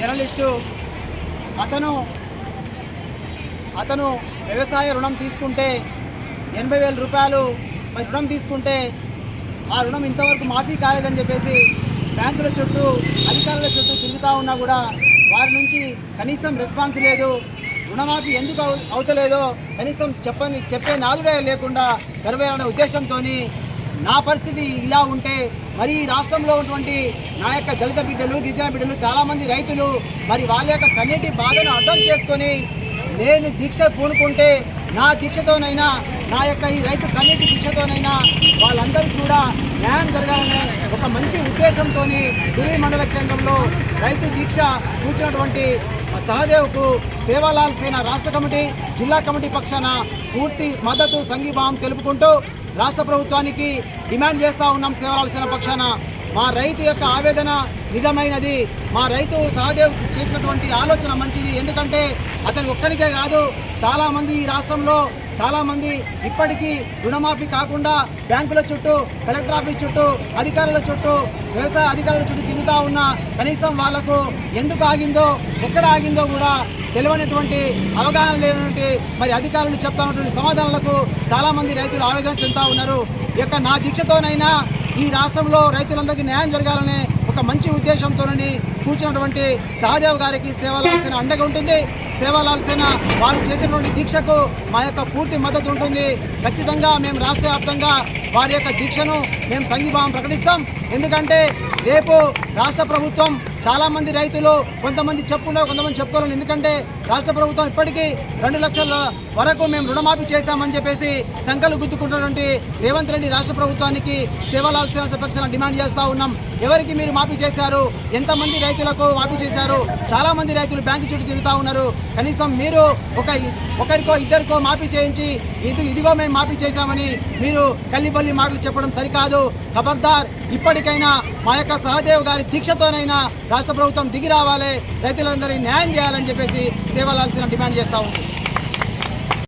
Journalist అతను అతను వ్యవసాయ రుణం తీసుకుంటే ఎనభై వేల రూపాయలు మరి రుణం తీసుకుంటే ఆ రుణం ఇంతవరకు మాఫీ కాలేదని చెప్పేసి బ్యాంకుల చుట్టూ అధికారుల చుట్టూ తిరుగుతూ ఉన్నా కూడా వారి నుంచి కనీసం రెస్పాన్స్ లేదు. రుణమాఫీ ఎందుకు అవు- అవుతలేదో కనీసం చెప్పని చెప్పే నాలుగే లేకుండా గర్వేయాలనే ఉద్దేశంతో నా పరిస్థితి ఇలా ఉంటే మరి ఈ రాష్ట్రంలో ఉన్నటువంటి నా యొక్క దళిత బిడ్డలు గిరిజన బిడ్డలు చాలామంది రైతులు మరి వాళ్ళ యొక్క కన్నీటి బాధను అర్థం చేసుకొని నేను దీక్ష పూనుకుంటే నా దీక్షతోనైనా నా యొక్క ఈ రైతు కన్నీటి దీక్షతోనైనా వాళ్ళందరికీ కూడా న్యాయం జరగాలనే ఒక మంచి ఉద్దేశంతో ఢిల్లీ మండల కేంద్రంలో రైతు దీక్ష కూర్చున్నటువంటి సహదేవ్కు సేవాలాల్ సేన రాష్ట్ర కమిటీ జిల్లా కమిటీ పక్షాన పూర్తి మద్దతు సంఘీభావం తెలుపుకుంటూ రాష్ట్ర ప్రభుత్వానికి డిమాండ్ చేస్తూ ఉన్నాం సేవలాల్సిన పక్షాన. మా రైతు యొక్క ఆవేదన నిజమైనది. మా రైతు సహదేవ్ చేసినటువంటి ఆలోచన మంచిది. ఎందుకంటే అతను ఒక్కరికే కాదు చాలామంది ఈ రాష్ట్రంలో చాలామంది ఇప్పటికీ రుణమాఫీ కాకుండా బ్యాంకుల చుట్టూ కలెక్టర్ ఆఫీస్ చుట్టూ అధికారుల చుట్టూ వ్యవసాయ అధికారుల చుట్టూ తిరుగుతూ ఉన్నా కనీసం వాళ్ళకు ఎందుకు ఆగిందో ఎక్కడ ఆగిందో కూడా తెలియనటువంటి అవగాహన లేని మరి అధికారులు చెప్తున్నటువంటి సమాధానాలకు చాలామంది రైతులు ఆవేదన చెందుతూ ఉన్నారు. యొక్క నా దీక్షతోనైనా ఈ రాష్ట్రంలో రైతులందరికీ న్యాయం జరగాలనే ఒక మంచి ఉద్దేశంతోనని కూర్చున్నటువంటి సహదేవ్ గారికి సేవలాల్సిన అండగా ఉంటుంది. సేవలాల్సిన వారు చేసినటువంటి దీక్షకు మా యొక్క పూర్తి మద్దతు ఉంటుంది. ఖచ్చితంగా మేము రాష్ట్ర వ్యాప్తంగా వారి యొక్క దీక్షను మేము సంఘీభావం ప్రకటిస్తాం. ఎందుకంటే రేపు రాష్ట్ర ప్రభుత్వం చాలామంది రైతులు కొంతమంది చెప్పుకుంటారు కొంతమంది చెప్పుకోవాలి ఎందుకంటే రాష్ట్ర ప్రభుత్వం ఇప్పటికీ రెండు లక్షల వరకు మేము రుణమాఫీ చేశామని చెప్పేసి సంఖ్యలు గుర్తుకుంటున్నటువంటి రేవంత్ రెడ్డి రాష్ట్ర ప్రభుత్వానికి సేవలాల్సిన డిమాండ్ చేస్తూ ఉన్నాం. ఎవరికి మీరు మాఫీ చేశారు? ఎంతమంది రైతులకు మాఫీ చేశారు? చాలా మంది రైతులు బ్యాంకు చుట్టూ తిరుగుతూ ఉన్నారు. కనీసం మీరు ఒక ఒకరికో ఇద్దరికో మాఫీ చేయించి ఇది ఇదిగో మేము మాఫీ చేశామని మీరు కల్లిపల్లి మాటలు చెప్పడం సరికాదు. ఖబర్దార్ ఇప్పటికైనా మా యొక్క సహదేవ్ గారి దీక్షతోనైనా రాష్ట్ర ప్రభుత్వం దిగి రావాలి. రైతులందరికీ న్యాయం చేయాలని చెప్పేసి సేవలాల్సిన డిమాండ్ చేస్తూ ఉంది.